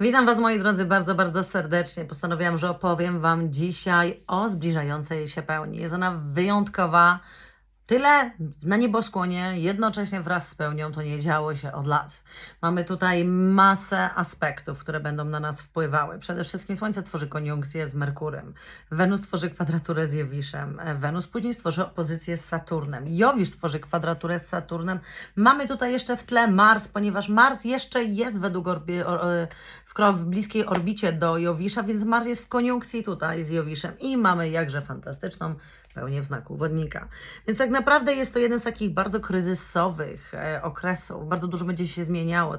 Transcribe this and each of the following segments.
Witam Was moi drodzy bardzo, bardzo serdecznie. Postanowiłam, że opowiem Wam dzisiaj o zbliżającej się pełni. Jest ona wyjątkowa. Tyle na nieboskłonie, jednocześnie wraz z pełnią, to nie działo się od lat. Mamy tutaj masę aspektów, które będą na nas wpływały. Przede wszystkim Słońce tworzy koniunkcję z Merkurem, Wenus tworzy kwadraturę z Jowiszem, Wenus później stworzy opozycję z Saturnem, Jowisz tworzy kwadraturę z Saturnem. Mamy tutaj jeszcze w tle Mars, ponieważ Mars jeszcze jest według orbi- o- o- w kro- w bliskiej orbicie do Jowisza, więc Mars jest w koniunkcji tutaj z Jowiszem i mamy jakże fantastyczną pełnię w znaku wodnika. Więc tak naprawdę jest to jeden z takich bardzo kryzysowych e, okresów. Bardzo dużo będzie się zmieniało.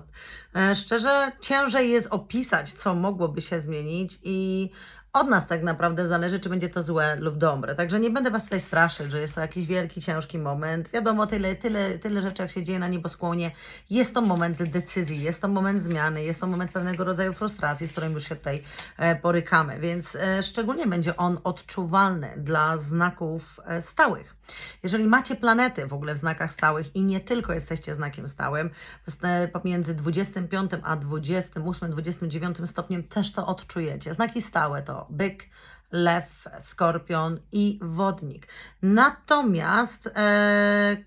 E, szczerze, ciężej jest opisać, co mogłoby się zmienić i od nas tak naprawdę zależy, czy będzie to złe lub dobre. Także nie będę Was tutaj straszyć, że jest to jakiś wielki, ciężki moment. Wiadomo, tyle, tyle, tyle rzeczy, jak się dzieje na nieboskłonie. Jest to moment decyzji, jest to moment zmiany, jest to moment pewnego rodzaju frustracji, z którym już się tutaj e, borykamy. Więc e, szczególnie będzie on odczuwalny dla znaków e, stałych. Jeżeli macie planety w ogóle w znakach stałych i nie tylko jesteście znakiem stałym, e, pomiędzy 25 a 28, 29 stopniem też to odczujecie. Znaki stałe to byk, lew, skorpion i wodnik. Natomiast e,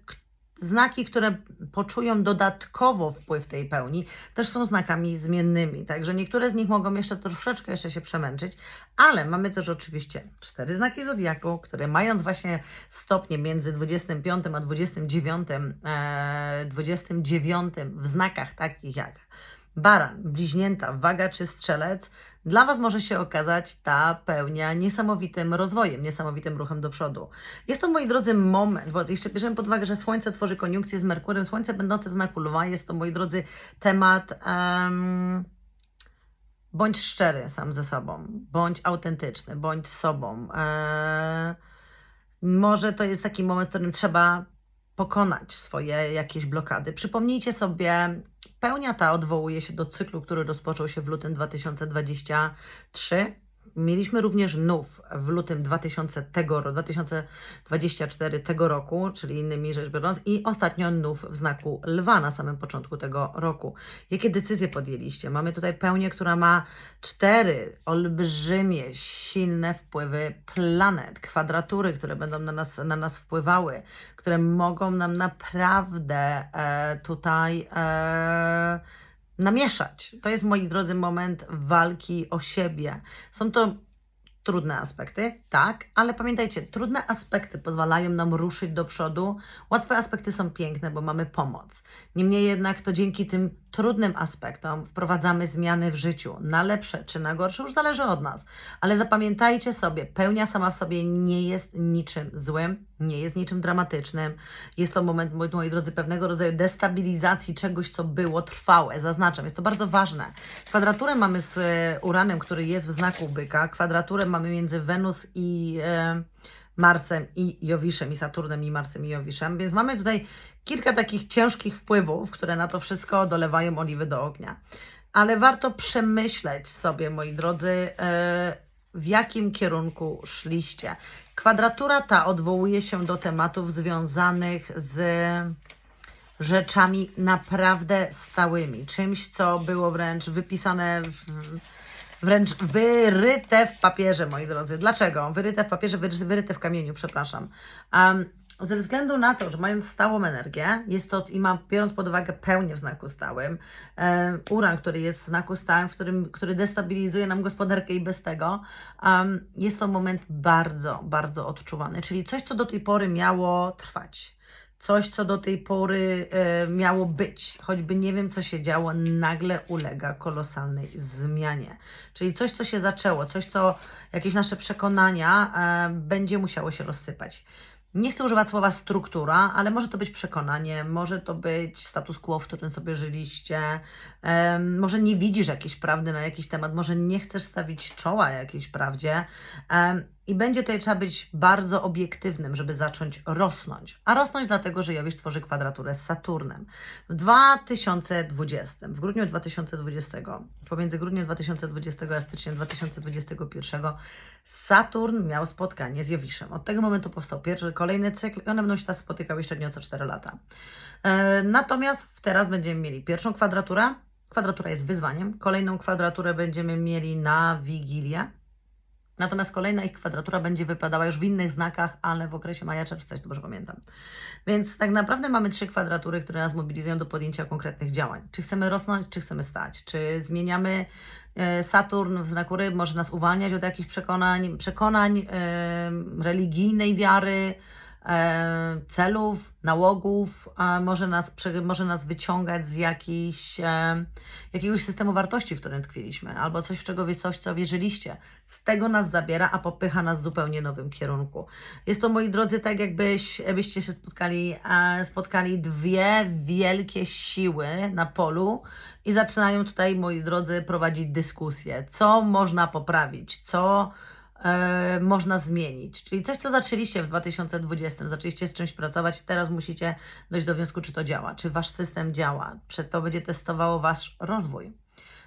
znaki, które poczują dodatkowo wpływ tej pełni, też są znakami zmiennymi. Także niektóre z nich mogą jeszcze troszeczkę jeszcze się przemęczyć, ale mamy też oczywiście cztery znaki zodiaku, które mając właśnie stopnie między 25 a 29, e, 29 w znakach takich jak baran, bliźnięta, waga czy strzelec, dla Was może się okazać ta pełnia niesamowitym rozwojem, niesamowitym ruchem do przodu. Jest to, moi drodzy, moment, bo jeszcze bierzemy pod uwagę, że Słońce tworzy koniunkcję z Merkurem, Słońce będące w znaku lwa, jest to, moi drodzy, temat em, bądź szczery sam ze sobą, bądź autentyczny, bądź sobą. E, może to jest taki moment, w którym trzeba pokonać swoje jakieś blokady. Przypomnijcie sobie, pełnia ta odwołuje się do cyklu, który rozpoczął się w lutym 2023. Mieliśmy również nów w lutym 2000 tego, ro- 2024 tego roku, czyli innymi rzecz biorąc, i ostatnio nów w znaku lwa na samym początku tego roku. Jakie decyzje podjęliście? Mamy tutaj pełnię, która ma cztery olbrzymie, silne wpływy planet, kwadratury, które będą na nas, na nas wpływały, które mogą nam naprawdę e, tutaj e, namieszać. To jest, moi drodzy, moment walki o siebie. Są to trudne aspekty, tak, ale pamiętajcie, trudne aspekty pozwalają nam ruszyć do przodu. Łatwe aspekty są piękne, bo mamy pomoc. Niemniej jednak to dzięki tym trudnym aspektom wprowadzamy zmiany w życiu, na lepsze czy na gorsze, już zależy od nas. Ale zapamiętajcie sobie, pełnia sama w sobie nie jest niczym złym, nie jest niczym dramatycznym. Jest to moment, moi, drodzy, pewnego rodzaju destabilizacji czegoś, co było trwałe. Zaznaczam, jest to bardzo ważne. Kwadraturę mamy z e, Uranem, który jest w znaku byka. Kwadraturę mamy między Wenus i e, Marsem i Jowiszem, i Saturnem i Marsem i Jowiszem. Więc mamy tutaj kilka takich ciężkich wpływów, które na to wszystko dolewają oliwy do ognia. Ale warto przemyśleć sobie, moi drodzy, e, w jakim kierunku szliście. Kwadratura ta odwołuje się do tematów związanych z rzeczami naprawdę stałymi, czymś, co było wręcz wypisane, wręcz wyryte w papierze, moi drodzy. Dlaczego? Wyryte w papierze, wyry- wyryte w kamieniu, przepraszam. Um, ze względu na to, że mając stałą energię, jest to i ma, biorąc pod uwagę pełnię w znaku stałym, e, uran, który jest w znaku stałym, w którym, który destabilizuje nam gospodarkę i bez tego, um, jest to moment bardzo, bardzo odczuwany. Czyli coś, co do tej pory miało trwać coś, co do tej pory e, miało być, choćby nie wiem, co się działo, nagle ulega kolosalnej zmianie. Czyli coś, co się zaczęło, coś, co jakieś nasze przekonania e, będzie musiało się rozsypać. Nie chcę używać słowa struktura, ale może to być przekonanie, może to być status quo, w którym sobie żyliście, em, może nie widzisz jakiejś prawdy na jakiś temat, może nie chcesz stawić czoła jakiejś prawdzie. Em, i będzie tutaj trzeba być bardzo obiektywnym, żeby zacząć rosnąć. A rosnąć dlatego, że Jowisz tworzy kwadraturę z Saturnem. W 2020, w grudniu 2020, pomiędzy grudniem 2020 a styczniem 2021 Saturn miał spotkanie z Jowiszem. Od tego momentu powstał pierwszy, kolejny cykl i one będą się teraz spotykały średnio co 4 lata. E, natomiast teraz będziemy mieli pierwszą kwadraturę Kwadratura jest wyzwaniem. Kolejną kwadraturę będziemy mieli na Wigilię. Natomiast kolejna ich kwadratura będzie wypadała już w innych znakach, ale w okresie maja czerwca, jeśli dobrze pamiętam. Więc tak naprawdę mamy trzy kwadratury, które nas mobilizują do podjęcia konkretnych działań. Czy chcemy rosnąć, czy chcemy stać? Czy zmieniamy e, Saturn w znaku ryb, może nas uwalniać od jakichś przekonań, przekonań e, religijnej wiary, celów, nałogów, może nas, może nas wyciągać z jakichś, e, jakiegoś systemu wartości, w którym tkwiliśmy, albo coś, w czego wy coś, co wierzyliście. Z tego nas zabiera, a popycha nas w zupełnie nowym kierunku. Jest to, moi drodzy, tak jakbyś, byście się spotkali, e, spotkali dwie wielkie siły na polu i zaczynają tutaj, moi drodzy, prowadzić dyskusję. Co można poprawić? Co e, można zmienić. Czyli coś, co zaczęliście w 2020, zaczęliście z czymś pracować, teraz musicie dojść do wniosku, czy to działa, czy wasz system działa, czy to będzie testowało wasz rozwój,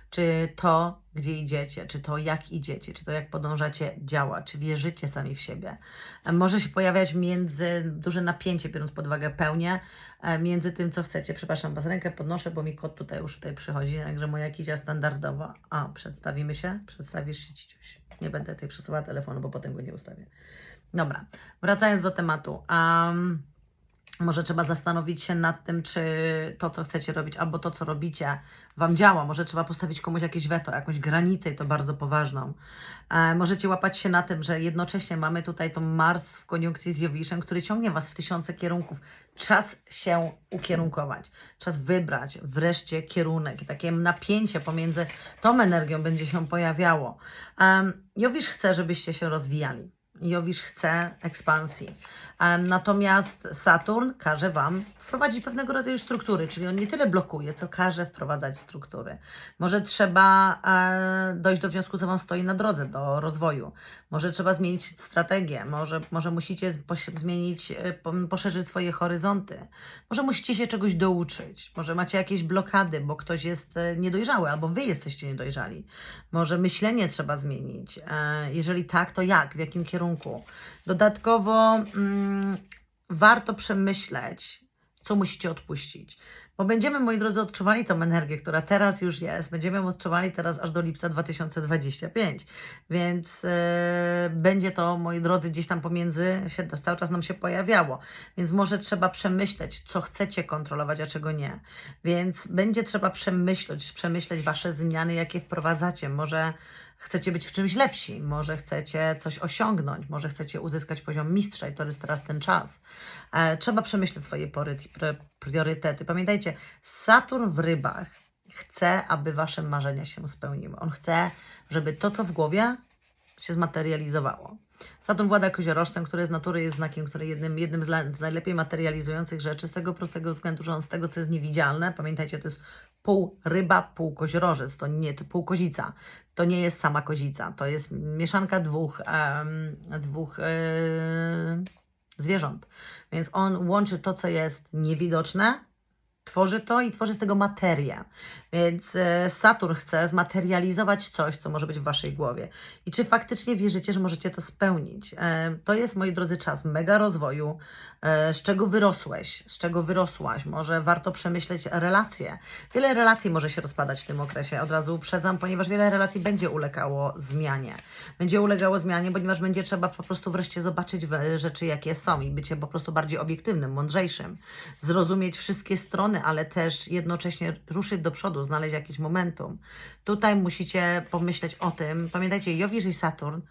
czy to, gdzie idziecie, czy to, jak idziecie, czy to, jak podążacie, działa, czy wierzycie sami w siebie. E, Może się pojawiać między duże napięcie, biorąc pod uwagę pełnię, e, między tym, co chcecie. Przepraszam, was rękę podnoszę, bo mi kot tutaj już tutaj przychodzi, także moja kicia standardowa. A, przedstawimy się? Przedstawisz się, Ciciuś. Nie będę tutaj przesuwała telefonu, bo potem go nie ustawię. Dobra, wracając do tematu. Um, może trzeba zastanowić się nad tym, czy to, co chcecie robić, albo to, co robicie, Wam działa. Może trzeba postawić komuś jakieś weto, jakąś granicę i to bardzo poważną. E, możecie łapać się na tym, że jednocześnie mamy tutaj tą Mars w koniunkcji z Jowiszem, który ciągnie Was w tysiące kierunków. Czas się ukierunkować, czas wybrać wreszcie kierunek i takie napięcie pomiędzy tą energią będzie się pojawiało. Um, Jowisz chce, żebyście się rozwijali. Jowisz chce ekspansji. Natomiast Saturn każe Wam wprowadzić pewnego rodzaju struktury, czyli on nie tyle blokuje, co każe wprowadzać struktury. Może trzeba e, dojść do wniosku, co Wam stoi na drodze do rozwoju. Może trzeba zmienić strategię, może, może musicie zmienić, e, po- poszerzyć swoje horyzonty. Może musicie się czegoś douczyć. Może macie jakieś blokady, bo ktoś jest e, niedojrzały, albo Wy jesteście niedojrzali. Może myślenie trzeba zmienić. Jeżeli tak, to jak? W jakim kierunku? Dodatkowo mm, warto przemyśleć, co musicie odpuścić. Bo będziemy, moi drodzy, odczuwali tą energię, która teraz już jest. Będziemy ją odczuwali teraz aż do lipca 2025. Więc e, będzie to, moi drodzy, gdzieś tam pomiędzy, się, cały czas nam się pojawiało. Więc może trzeba przemyśleć, co chcecie kontrolować, a czego nie. Więc będzie trzeba przemyśleć, przemyśleć Wasze zmiany, jakie wprowadzacie. Może chcecie być w czymś lepsi, może chcecie coś osiągnąć, może chcecie uzyskać poziom mistrza i to jest teraz ten czas. E, trzeba przemyśleć swoje priorytety. Pamiętajcie, Saturn w rybach chce, aby Wasze marzenia się spełniły. On chce, żeby to, co w głowie, się zmaterializowało. Saturn włada koziorożcem, który z natury jest znakiem, który jednym, jednym z najlepiej materializujących rzeczy, z tego prostego względu, że on z tego, co jest niewidzialne, pamiętajcie, to jest pół ryba, pół koziorożec, to nie, to pół kozica. To nie jest sama kozica, to jest mieszanka dwóch, em, dwóch e, zwierząt. Więc on łączy to, co jest niewidoczne, tworzy to i tworzy z tego materię. Więc e, Saturn chce zmaterializować coś, co może być w Waszej głowie. I czy faktycznie wierzycie, że możecie to spełnić? E, To jest, moi drodzy, czas mega rozwoju, e, z czego wyrosłeś, z czego wyrosłaś. Może warto przemyśleć relacje. Wiele relacji może się rozpadać w tym okresie, od razu uprzedzam, ponieważ wiele relacji będzie ulegało zmianie. Będzie ulegało zmianie, ponieważ będzie trzeba po prostu wreszcie zobaczyć rzeczy, jakie są i bycie po prostu bardziej obiektywnym, mądrzejszym. Zrozumieć wszystkie strony, ale też jednocześnie ruszyć do przodu, znaleźć jakieś momentum. Tutaj musicie pomyśleć o tym. Pamiętajcie, Jowisz i Saturn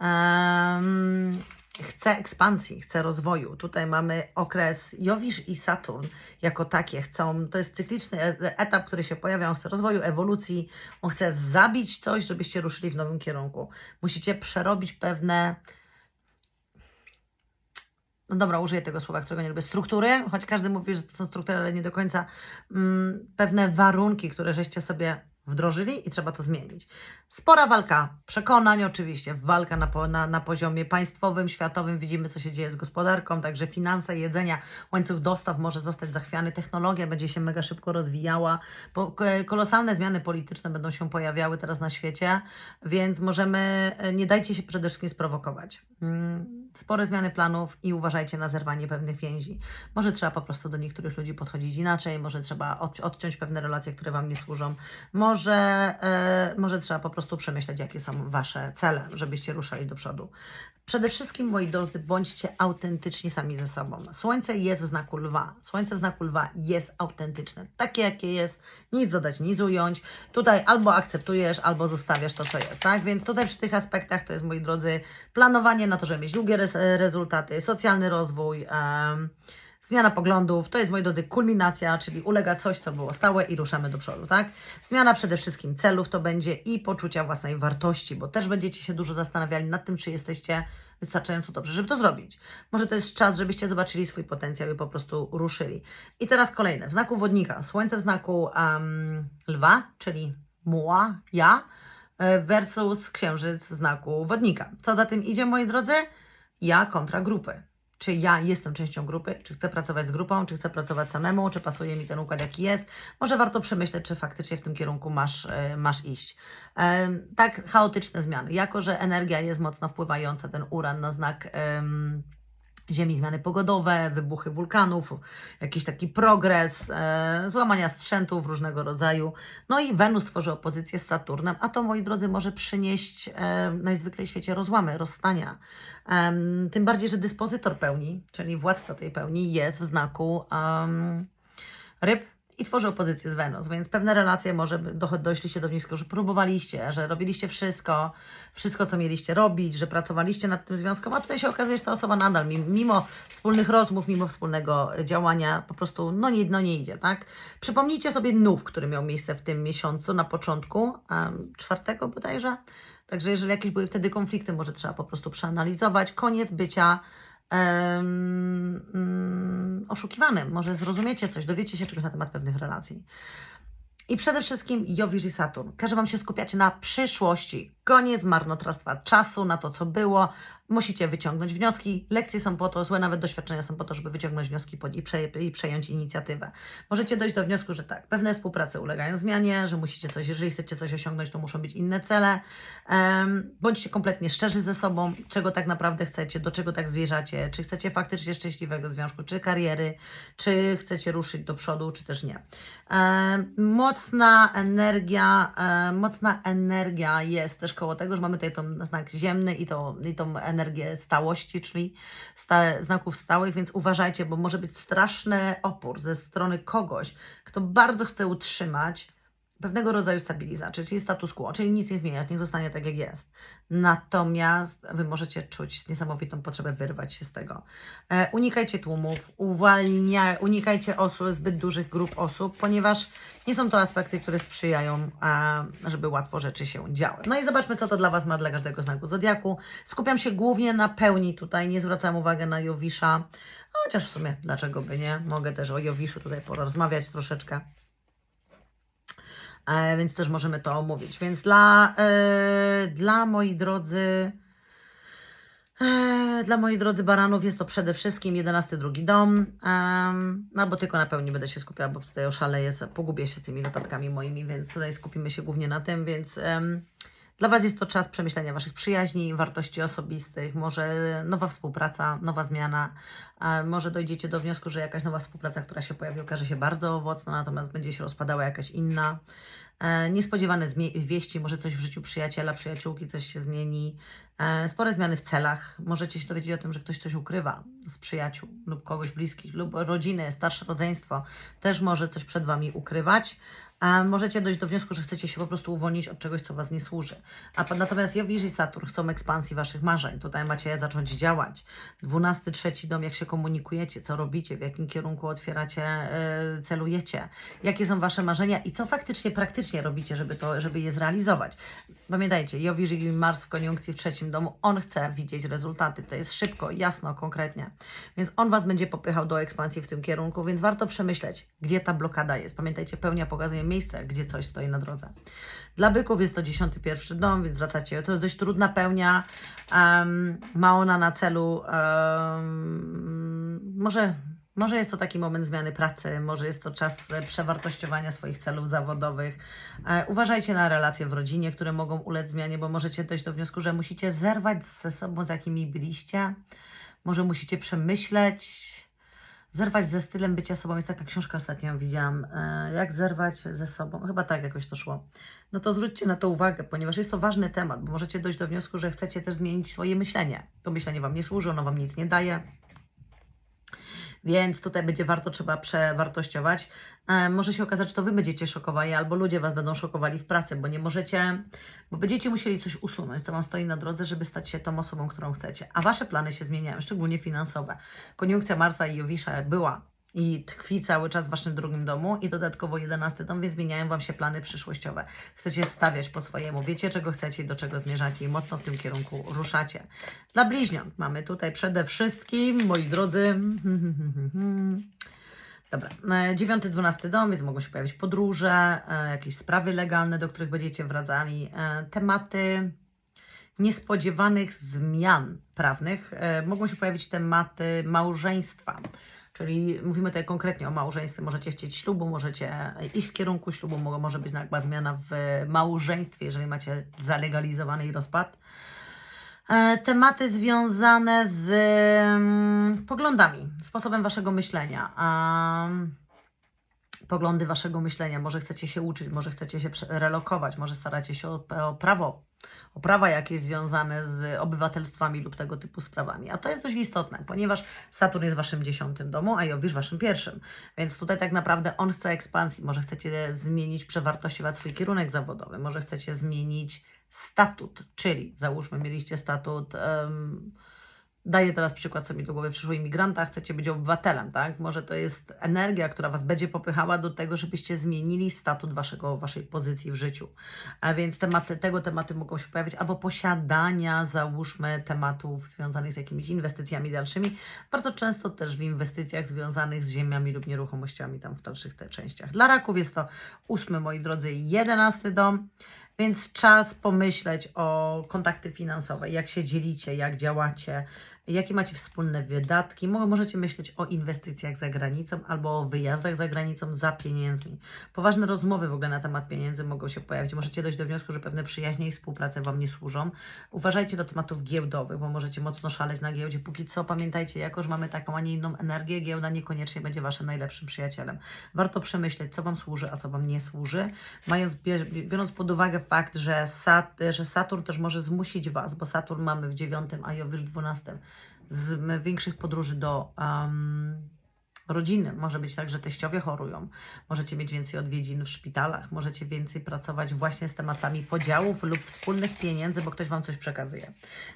em, chce ekspansji, chce rozwoju. Tutaj mamy okres Jowisz i Saturn jako takie chcą, to jest cykliczny e- etap, który się pojawia, on chce rozwoju, ewolucji, on chce zabić coś, żebyście ruszyli w nowym kierunku. Musicie przerobić pewne no dobra, użyję tego słowa, którego nie lubię, struktury, choć każdy mówi, że to są struktury, ale nie do końca, mm, pewne warunki, które żeście sobie wdrożyli i trzeba to zmienić. Spora walka przekonań oczywiście, walka na, na, na poziomie państwowym, światowym, widzimy co się dzieje z gospodarką, także finanse, jedzenia, łańcuch dostaw może zostać zachwiany, technologia będzie się mega szybko rozwijała, kolosalne zmiany polityczne będą się pojawiały teraz na świecie, więc możemy, nie dajcie się przede wszystkim sprowokować. Mm, spore zmiany planów i uważajcie na zerwanie pewnych więzi. Może trzeba po prostu do niektórych ludzi podchodzić inaczej, może trzeba od, odciąć pewne relacje, które Wam nie służą, może, e, może trzeba po prostu przemyśleć, jakie są Wasze cele, żebyście ruszali do przodu. Przede wszystkim, moi drodzy, bądźcie autentyczni sami ze sobą. Słońce jest w znaku lwa. Słońce w znaku lwa jest autentyczne. Takie, jakie jest, nic dodać, nic ująć. Tutaj albo akceptujesz, albo zostawiasz to, co jest, tak? Więc tutaj przy tych aspektach to jest, moi drodzy, planowanie na to, żeby mieć długie res- rezultaty, socjalny rozwój, em, Zmiana poglądów to jest, moi drodzy, kulminacja, czyli ulega coś, co było stałe i ruszamy do przodu, tak? Zmiana przede wszystkim celów to będzie i poczucia własnej wartości, bo też będziecie się dużo zastanawiali nad tym, czy jesteście wystarczająco dobrze, żeby to zrobić. Może to jest czas, żebyście zobaczyli swój potencjał i po prostu ruszyli. I teraz kolejne, w znaku wodnika, słońce w znaku em, lwa, czyli muła, ja, e, versus księżyc w znaku wodnika. Co za tym idzie, moi drodzy? Ja kontra grupy czy ja jestem częścią grupy, czy chcę pracować z grupą, czy chcę pracować samemu, czy pasuje mi ten układ, jaki jest. Może warto przemyśleć, czy faktycznie w tym kierunku masz, e, masz iść. Tak, chaotyczne zmiany. Jako, że energia jest mocno wpływająca, ten uran na znak. Ziemi, zmiany pogodowe, wybuchy wulkanów, jakiś taki progres, e, złamania sprzętów różnego rodzaju. No i Wenus tworzy opozycję z Saturnem, a to, moi drodzy, może przynieść e, najzwyklej w świecie rozłamy, rozstania. Em, tym bardziej, że dyspozytor pełni, czyli władca tej pełni, jest w znaku ryb i tworzy opozycję z Wenus, więc pewne relacje może doszliście do wniosku, że próbowaliście, że robiliście wszystko, wszystko co mieliście robić, że pracowaliście nad tym związkiem, a tutaj się okazuje, że ta osoba nadal, mi- mimo wspólnych rozmów, mimo wspólnego działania, po prostu no nie, no nie idzie, tak? Przypomnijcie sobie nów, który miał miejsce w tym miesiącu na początku, czwartego bodajże, Także jeżeli jakieś były wtedy konflikty, może trzeba po prostu przeanalizować. Koniec bycia em, mm, oszukiwanym. Może zrozumiecie coś, dowiecie się czegoś na temat pewnych relacji. I przede wszystkim Jowisz i Saturn. Każe Wam się skupiać na przyszłości. Koniec marnotrawstwa czasu na to, co było. Musicie wyciągnąć wnioski. Lekcje są po to, złe nawet doświadczenia są po to, żeby wyciągnąć wnioski i, prze, i przejąć inicjatywę. Możecie dojść do wniosku, że tak, pewne współprace ulegają zmianie, że musicie coś, jeżeli chcecie coś osiągnąć, to muszą być inne cele. Em, bądźcie kompletnie szczerzy ze sobą, czego tak naprawdę chcecie, do czego tak zwierzacie, czy chcecie faktycznie szczęśliwego związku, czy kariery, czy chcecie ruszyć do przodu, czy też nie. Em, mocna energia, em, mocna energia jest też koło tego, że mamy tutaj tą znak ziemny i, to, i tą energię stałości, czyli znaków stałych, więc uważajcie, bo może być straszny opór ze strony kogoś, kto bardzo chce utrzymać pewnego rodzaju stabilizację, czyli status quo, czyli nic nie zmieniać, niech zostanie tak jak jest. Natomiast Wy możecie czuć niesamowitą potrzebę wyrwać się z tego. E, unikajcie tłumów, uwalnia, unikajcie osób, zbyt dużych grup osób, ponieważ nie są to aspekty, które sprzyjają, żeby łatwo rzeczy się działy. No i zobaczmy, co to dla Was ma dla każdego znaku zodiaku. Skupiam się głównie na pełni tutaj, nie zwracam uwagi na Jowisza, chociaż w sumie dlaczego by nie, mogę też o Jowiszu tutaj porozmawiać troszeczkę. E, więc też możemy to omówić. Więc dla, e, dla moi drodzy, e, dla moi drodzy baranów jest to przede wszystkim 11 drugi dom, em, albo tylko na pełni będę się skupiała, bo tutaj oszaleję, pogubię się z tymi notatkami moimi, więc tutaj skupimy się głównie na tym, więc dla Was jest to czas przemyślenia Waszych przyjaźni, wartości osobistych, może nowa współpraca, nowa zmiana, może dojdziecie do wniosku, że jakaś nowa współpraca, która się pojawi, okaże się bardzo owocna, natomiast będzie się rozpadała jakaś inna. E, niespodziewane wieści, może coś w życiu przyjaciela, przyjaciółki, coś się zmieni. E, spore zmiany w celach. Możecie się dowiedzieć o tym, że ktoś coś ukrywa z przyjaciół lub kogoś bliskich, lub rodziny, starsze rodzeństwo też może coś przed Wami ukrywać. A możecie dojść do wniosku, że chcecie się po prostu uwolnić od czegoś, co Was nie służy. A natomiast Jowisz i Saturn chcą ekspansji Waszych marzeń. Tutaj macie zacząć działać. Dwunasty, trzeci dom, jak się komunikujecie, co robicie, w jakim kierunku otwieracie, e, celujecie, jakie są Wasze marzenia i co faktycznie, praktycznie robicie, żeby, to, żeby je zrealizować. Pamiętajcie, Jowisz i Mars w koniunkcji w trzecim domu, on chce widzieć rezultaty. To jest szybko, jasno, konkretnie. Więc on Was będzie popychał do ekspansji w tym kierunku, więc warto przemyśleć, gdzie ta blokada jest. Pamiętajcie, pełnia pokazuje miejsce, gdzie coś stoi na drodze. Dla byków jest to dziesiąty pierwszy dom, więc zwracacie, to jest dość trudna pełnia. Um, ma ona na celu um, może Może jest to taki moment zmiany pracy, może jest to czas przewartościowania swoich celów zawodowych. E, Uważajcie na relacje w rodzinie, które mogą ulec zmianie, bo możecie dojść do wniosku, że musicie zerwać ze sobą, z jakimi byliście. Może musicie przemyśleć, zerwać ze stylem bycia sobą. Jest taka książka ostatnio widziałam, e, jak zerwać ze sobą. Chyba tak jakoś to szło. No to zwróćcie na to uwagę, ponieważ jest to ważny temat, bo możecie dojść do wniosku, że chcecie też zmienić swoje myślenie. To myślenie Wam nie służy, ono Wam nic nie daje. Więc tutaj będzie warto, trzeba przewartościować. E, może się okazać, że to Wy będziecie szokowani, albo ludzie Was będą szokowali w pracy, bo nie możecie, bo będziecie musieli coś usunąć, co Wam stoi na drodze, żeby stać się tą osobą, którą chcecie. A Wasze plany się zmieniają, szczególnie finansowe. Koniunkcja Marsa i Jowisza była i tkwi cały czas w Waszym drugim domu i dodatkowo 11 dom, więc zmieniają Wam się plany przyszłościowe. Chcecie stawiać po swojemu, wiecie czego chcecie i do czego zmierzacie i mocno w tym kierunku ruszacie. Dla bliźniąt mamy tutaj przede wszystkim, moi drodzy, Dobra, e, dziewiąty, dwunasty dom, więc mogą się pojawić podróże, e, jakieś sprawy legalne, do których będziecie wracali, e, tematy niespodziewanych zmian prawnych, mogą się pojawić tematy małżeństwa. Czyli mówimy tutaj konkretnie o małżeństwie. Możecie chcieć ślubu, możecie iść w kierunku ślubu, mo- może być nagła zmiana w małżeństwie, jeżeli macie zalegalizowany i rozpad. E, Tematy związane z mm, poglądami, sposobem waszego myślenia. Poglądy waszego myślenia. Może chcecie się uczyć, może chcecie się relokować, może staracie się o, o prawo, o prawa jakieś związane z obywatelstwami lub tego typu sprawami. A to jest dość istotne, ponieważ Saturn jest waszym dziesiątym domu, a Jowisz waszym pierwszym. Więc tutaj tak naprawdę on chce ekspansji. Może chcecie zmienić, przewartościować swój kierunek zawodowy, może chcecie zmienić statut, czyli załóżmy, mieliście statut. em, Daję teraz przykład, mi do głowy przyszło, imigranta, chcecie być obywatelem, tak? Może to jest energia, która Was będzie popychała do tego, żebyście zmienili statut waszego, Waszej pozycji w życiu. A więc tematy, tego tematy mogą się pojawić, albo posiadania, załóżmy, tematów związanych z jakimiś inwestycjami dalszymi. Bardzo często też w inwestycjach związanych z ziemiami lub nieruchomościami tam w dalszych te częściach. Dla raków jest to ósmy, moi drodzy, jedenasty dom. Więc czas pomyśleć o kontakty finansowe, jak się dzielicie, jak działacie, jakie macie wspólne wydatki. Mo- Możecie myśleć o inwestycjach za granicą albo o wyjazdach za granicą za pieniędzmi. Poważne rozmowy w ogóle na temat pieniędzy mogą się pojawić. Możecie dojść do wniosku, że pewne przyjaźnie i współprace Wam nie służą. Uważajcie do tematów giełdowych, bo możecie mocno szaleć na giełdzie. Póki co pamiętajcie, jako że mamy taką, a nie inną energię, giełda niekoniecznie będzie Waszym najlepszym przyjacielem. Warto przemyśleć, co Wam służy, a co Wam nie służy, mając, biorąc pod uwagę fakt, że, Sat, że Saturn też może zmusić Was, bo Saturn mamy w dziewiątym, a Jowisz w dwunastym, z większych podróży do um, rodziny. Może być tak, że teściowie chorują, możecie mieć więcej odwiedzin w szpitalach, możecie więcej pracować właśnie z tematami podziałów lub wspólnych pieniędzy, bo ktoś Wam coś przekazuje.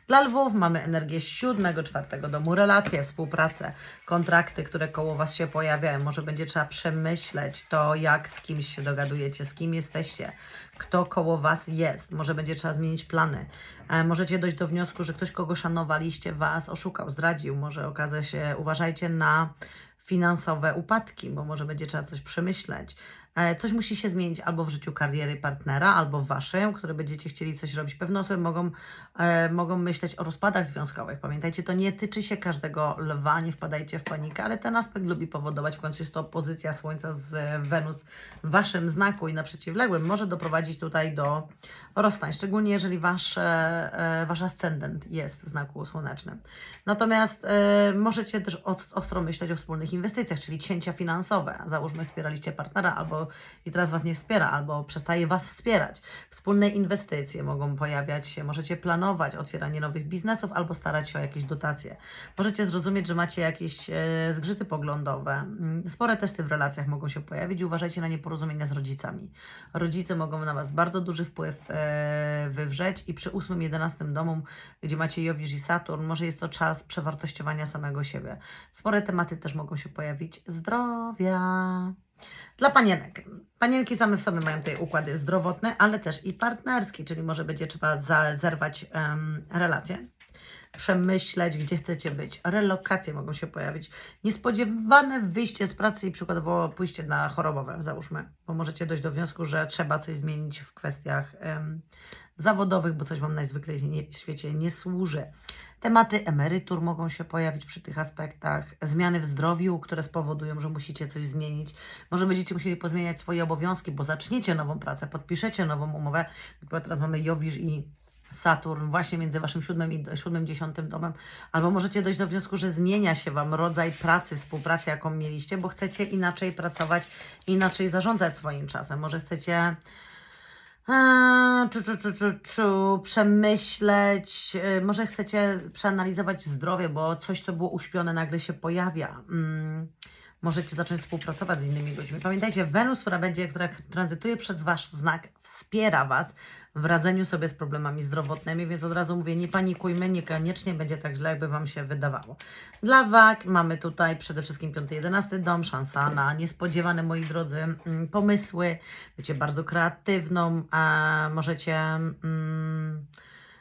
Dla lwów mamy energię siódmego, czwartego domu, relacje, współpracę, kontrakty, które koło Was się pojawiają. Może będzie trzeba przemyśleć to, jak z kimś się dogadujecie, z kim jesteście, kto koło Was jest. Może będzie trzeba zmienić plany. E, Możecie dojść do wniosku, że ktoś, kogo szanowaliście, Was oszukał, zdradził. Może okazać się, uważajcie na finansowe upadki, bo może będzie trzeba coś przemyśleć. E, Coś musi się zmienić albo w życiu kariery partnera, albo w waszym, które będziecie chcieli coś robić. Pewne osoby mogą, e, mogą myśleć o rozpadach związkowych. Pamiętajcie, to nie tyczy się każdego lwa, nie wpadajcie w panikę, ale ten aspekt lubi powodować, w końcu jest to opozycja Słońca z Wenus w waszym znaku i na przeciwległym, może doprowadzić tutaj do rozstań, szczególnie jeżeli wasz, e, wasz ascendent jest w znaku słonecznym. Natomiast możecie też os- ostro myśleć o wspólnych inwestycjach, czyli cięcia finansowe. Załóżmy, wspieraliście partnera albo i teraz Was nie wspiera, albo przestaje Was wspierać. Wspólne inwestycje mogą pojawiać się, możecie planować otwieranie nowych biznesów albo starać się o jakieś dotacje. Możecie zrozumieć, że macie jakieś e, zgrzyty poglądowe. Mm, Spore testy w relacjach mogą się pojawić i uważajcie na nieporozumienia z rodzicami. Rodzice mogą na Was bardzo duży wpływ e, wywrzeć i przy 8-11 domu, gdzie macie Jowisz i Saturn, może jest to czas przewartościowania samego siebie. Spore tematy też mogą się pojawić. Zdrowia. Dla panienek. Panienki same w sobie mają tutaj układy zdrowotne, ale też i partnerskie, czyli może będzie trzeba za- zerwać relacje. przemyśleć, gdzie chcecie być. Relokacje mogą się pojawić. Niespodziewane wyjście z pracy i przykładowo pójście na chorobowe, załóżmy, bo możecie dojść do wniosku, że trzeba coś zmienić w kwestiach em, zawodowych, bo coś Wam najzwyklej w świecie nie służy. Tematy emerytur mogą się pojawić przy tych aspektach, zmiany w zdrowiu, które spowodują, że musicie coś zmienić. Może będziecie musieli pozmieniać swoje obowiązki, bo zaczniecie nową pracę, podpiszecie nową umowę. Bo teraz mamy Jowisz i Saturn właśnie między Waszym siódmym i siódmym, dziesiątym domem, albo możecie dojść do wniosku, że zmienia się Wam rodzaj pracy, współpracy, jaką mieliście, bo chcecie inaczej pracować, inaczej zarządzać swoim czasem. Może chcecie czu, czu, czu, czu, czu, przemyśleć, e, może chcecie przeanalizować zdrowie, bo coś, co było uśpione, nagle się pojawia. Mm, możecie zacząć współpracować z innymi ludźmi. Pamiętajcie, Wenus, która będzie, która tranzytuje przez Wasz znak, wspiera Was w radzeniu sobie z problemami zdrowotnymi, więc od razu mówię, nie panikujmy, niekoniecznie będzie tak źle, jakby Wam się wydawało. Dla wag mamy tutaj przede wszystkim 5-11 dom, szansa na niespodziewane, moi drodzy, mm, pomysły. Bycie bardzo kreatywną, a możecie. Mm,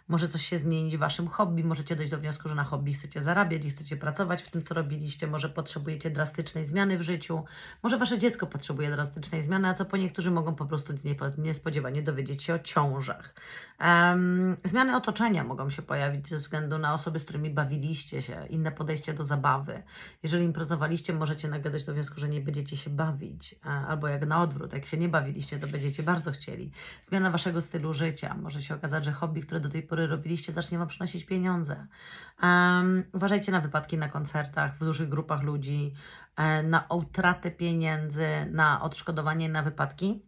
może coś się zmienić w Waszym hobby, możecie dojść do wniosku, że na hobby chcecie zarabiać i chcecie pracować w tym, co robiliście, może potrzebujecie drastycznej zmiany w życiu, może Wasze dziecko potrzebuje drastycznej zmiany, a co po niektórzy mogą po prostu niespodziewanie dowiedzieć się o ciążach. Em, zmiany otoczenia mogą się pojawić ze względu na osoby, z którymi bawiliście się, inne podejście do zabawy. Jeżeli imprezowaliście, możecie nagle dojść do wniosku, że nie będziecie się bawić, e, albo jak na odwrót, jak się nie bawiliście, to będziecie bardzo chcieli. Zmiana Waszego stylu życia, może się okazać, że hobby, które do tej pory robiliście, zacznie Wam przynosić pieniądze. Em, uważajcie na wypadki na koncertach, w dużych grupach ludzi, e, na utratę pieniędzy, na odszkodowanie na wypadki.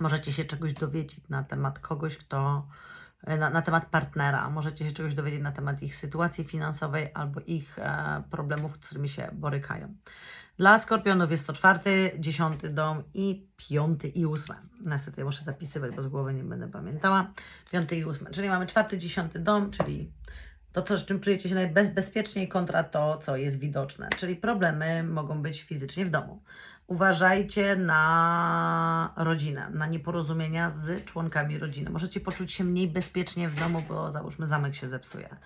Możecie się czegoś dowiedzieć na temat kogoś, kto. Na, na temat partnera, możecie się czegoś dowiedzieć na temat ich sytuacji finansowej albo ich e, problemów, z którymi się borykają. Dla skorpionów jest to czwarty, dziesiąty dom i piąty i ósmy. Niestety muszę zapisywać, bo z głowy nie będę pamiętała. Piąty i ósmy, czyli mamy czwarty, dziesiąty dom, czyli to, co, z czym czujecie się najbezpieczniej kontra to, co jest widoczne. Czyli problemy mogą być fizycznie w domu. Uważajcie na rodzinę, na nieporozumienia z członkami rodziny. Możecie poczuć się mniej bezpiecznie w domu, bo załóżmy zamek się zepsuje.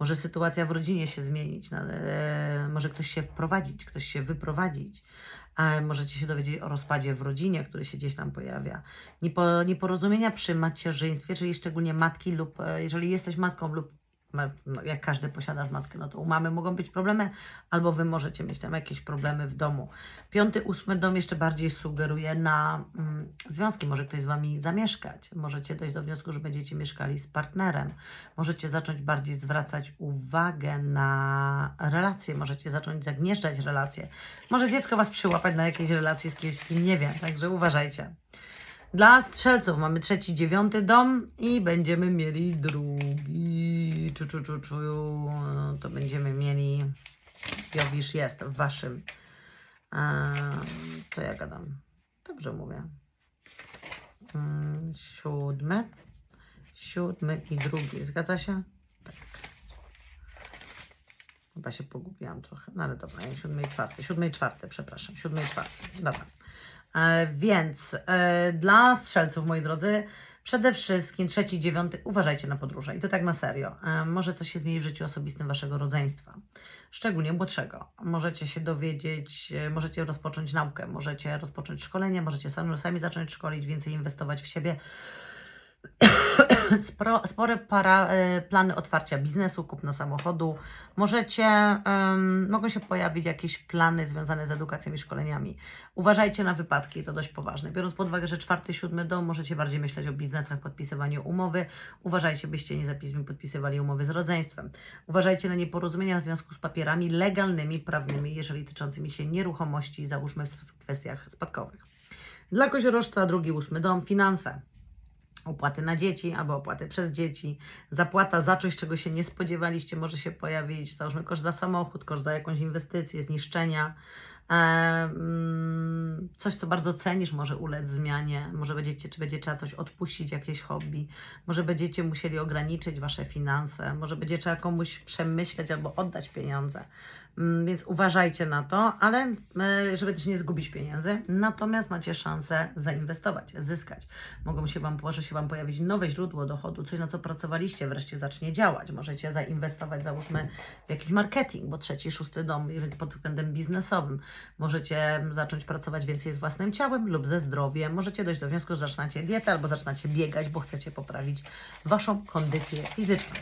Może sytuacja w rodzinie się zmienić, e, może ktoś się wprowadzić, ktoś się wyprowadzić. Możecie się dowiedzieć o rozpadzie w rodzinie, który się gdzieś tam pojawia. Niepo, nieporozumienia przy macierzyństwie, czyli szczególnie matki lub e, jeżeli jesteś matką lub jak każdy posiadasz matkę, no to u mamy mogą być problemy, albo wy możecie mieć tam jakieś problemy w domu. Piąty, ósmy dom jeszcze bardziej sugeruje na mm, związki. Może ktoś z wami zamieszkać. Możecie dojść do wniosku, że będziecie mieszkali z partnerem. Możecie zacząć bardziej zwracać uwagę na relacje. Możecie zacząć zagnieżdżać relacje. Może dziecko was przyłapać na jakieś relacje z kimś, nie wie, także uważajcie. Dla strzelców mamy trzeci, dziewiąty dom i będziemy mieli drugi. Czu, czu, czu, czu. To będziemy mieli. Jowisz jest w waszym. Co ja gadam? Dobrze mówię. Mm, siódmy. Siódmy i drugi. Zgadza się? Tak. Chyba się pogubiłam trochę. No ale dobra, siódmy i czwarty. Siódmy i czwarty, przepraszam. Siódmy i czwarty. Dobra. E, więc e, dla strzelców, moi drodzy, przede wszystkim trzeci, dziewiąty, uważajcie na podróże i to tak na serio. E, może coś się zmieni w życiu osobistym waszego rodzeństwa, szczególnie młodszego. Możecie się dowiedzieć, możecie rozpocząć naukę, możecie rozpocząć szkolenie, możecie sami, sami zacząć szkolić, więcej inwestować w siebie. Sporo, spore para, e, plany otwarcia biznesu, kupna samochodu. Możecie, em, mogą się pojawić jakieś plany związane z edukacją i szkoleniami. Uważajcie na wypadki, to dość poważne. Biorąc pod uwagę, że czwarty, siódmy dom, możecie bardziej myśleć o biznesach, podpisywaniu umowy. Uważajcie, byście nie zapis- podpisywali umowy z rodzeństwem. Uważajcie na nieporozumienia w związku z papierami legalnymi, prawnymi, jeżeli tyczącymi się nieruchomości, załóżmy w kwestiach spadkowych. Dla koziorożca drugi, ósmy dom, finanse opłaty na dzieci albo opłaty przez dzieci, zapłata za coś, czego się nie spodziewaliście, może się pojawić, załóżmy koszt za samochód, koszt za jakąś inwestycję, zniszczenia. E, mm, coś, co bardzo cenisz, może ulec zmianie, może będziecie, czy będzie trzeba coś odpuścić, jakieś hobby, może będziecie musieli ograniczyć wasze finanse, może będzie trzeba komuś przemyśleć albo oddać pieniądze. Mm, Więc uważajcie na to, ale e, żeby też nie zgubić pieniędzy. Natomiast macie szansę zainwestować, zyskać. Mogą się wam, może się Wam pojawić nowe źródło dochodu, coś na co pracowaliście, wreszcie zacznie działać. Możecie zainwestować, załóżmy, w jakiś marketing, bo trzeci, szósty dom, więc pod względem biznesowym. Możecie zacząć pracować więcej z własnym ciałem lub ze zdrowiem. Możecie dojść do wniosku, że zaczynacie dietę albo zaczynacie biegać, bo chcecie poprawić Waszą kondycję fizyczną.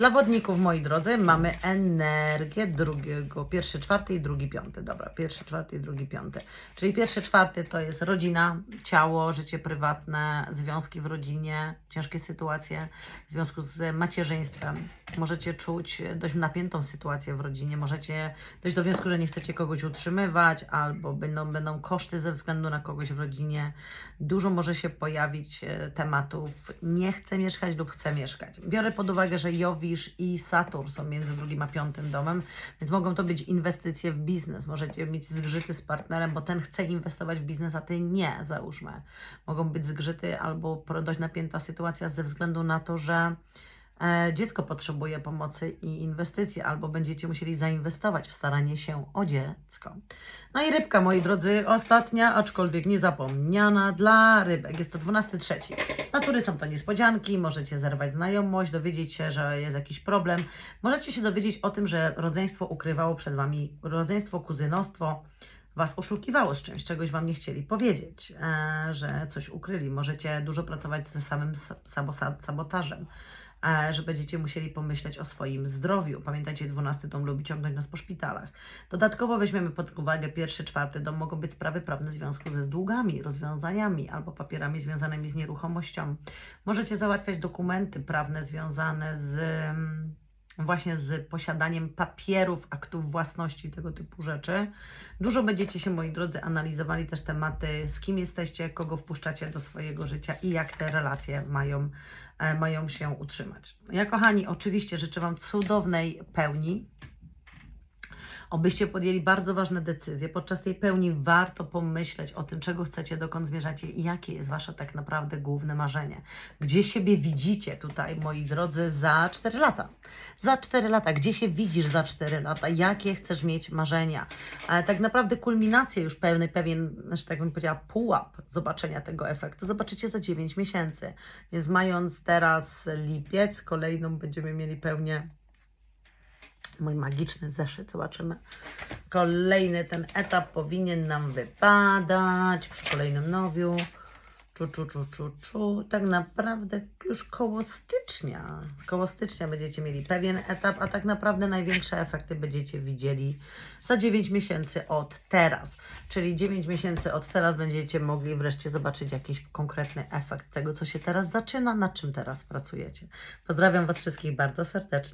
Dla wodników, moi drodzy, mamy energię drugiego, pierwszy, czwarty i drugi, piąty. Dobra, pierwszy, czwarty i drugi, piąty. Czyli pierwszy, czwarty to jest rodzina, ciało, życie prywatne, związki w rodzinie, ciężkie sytuacje w związku z macierzyństwem. Możecie czuć dość napiętą sytuację w rodzinie, możecie dojść do wniosku, że nie chcecie kogoś utrzymywać, albo będą, będą koszty ze względu na kogoś w rodzinie. Dużo może się pojawić e, tematów nie chcę mieszkać lub chcę mieszkać. Biorę pod uwagę, że I Saturn są między drugim a piątym domem, więc mogą to być inwestycje w biznes. Możecie mieć zgrzyty z partnerem, bo ten chce inwestować w biznes, a ty nie, załóżmy. Mogą być zgrzyty albo dość napięta sytuacja ze względu na to, że dziecko potrzebuje pomocy i inwestycji, albo będziecie musieli zainwestować w staranie się o dziecko. No i rybka, moi drodzy, ostatnia, aczkolwiek niezapomniana dla rybek. Jest to 12 trzeci. Z natury są to niespodzianki, możecie zerwać znajomość, dowiedzieć się, że jest jakiś problem. Możecie się dowiedzieć o tym, że rodzeństwo ukrywało przed Wami, rodzeństwo, kuzynostwo, Was oszukiwało z czymś, czegoś Wam nie chcieli powiedzieć, e, że coś ukryli. Możecie dużo pracować ze samym sabo- sabotażem, e, że będziecie musieli pomyśleć o swoim zdrowiu. Pamiętajcie, 12 dom lubi ciągnąć nas po szpitalach. Dodatkowo weźmiemy pod uwagę pierwszy, czwarty dom, mogą być sprawy prawne w związku ze długami, rozwiązaniami albo papierami związanymi z nieruchomością. Możecie załatwiać dokumenty prawne związane z mm, właśnie z posiadaniem papierów, aktów własności tego typu rzeczy. Dużo będziecie się, moi drodzy, analizowali też tematy, z kim jesteście, kogo wpuszczacie do swojego życia i jak te relacje mają, mają się utrzymać. Ja, kochani, oczywiście życzę Wam cudownej pełni, Obyście podjęli bardzo ważne decyzje. Podczas tej pełni warto pomyśleć o tym, czego chcecie, dokąd zmierzacie i jakie jest Wasze tak naprawdę główne marzenie. Gdzie siebie widzicie tutaj, moi drodzy, za 4 lata? Za 4 lata. Gdzie się widzisz za 4 lata? Jakie chcesz mieć marzenia? Ale tak naprawdę kulminację już pełny, pewien, że tak bym powiedziała, pułap zobaczenia tego efektu zobaczycie za 9 miesięcy. Więc mając teraz lipiec, kolejną będziemy mieli pełnię mój magiczny zeszyt. Zobaczymy. Kolejny ten etap powinien nam wypadać przy kolejnym nowiu. Czu, czu, czu, czu, czu. Tak naprawdę już koło stycznia. Koło stycznia będziecie mieli pewien etap, a tak naprawdę największe efekty będziecie widzieli za 9 miesięcy od teraz. Czyli 9 miesięcy od teraz będziecie mogli wreszcie zobaczyć jakiś konkretny efekt tego, co się teraz zaczyna, nad czym teraz pracujecie. Pozdrawiam Was wszystkich bardzo serdecznie.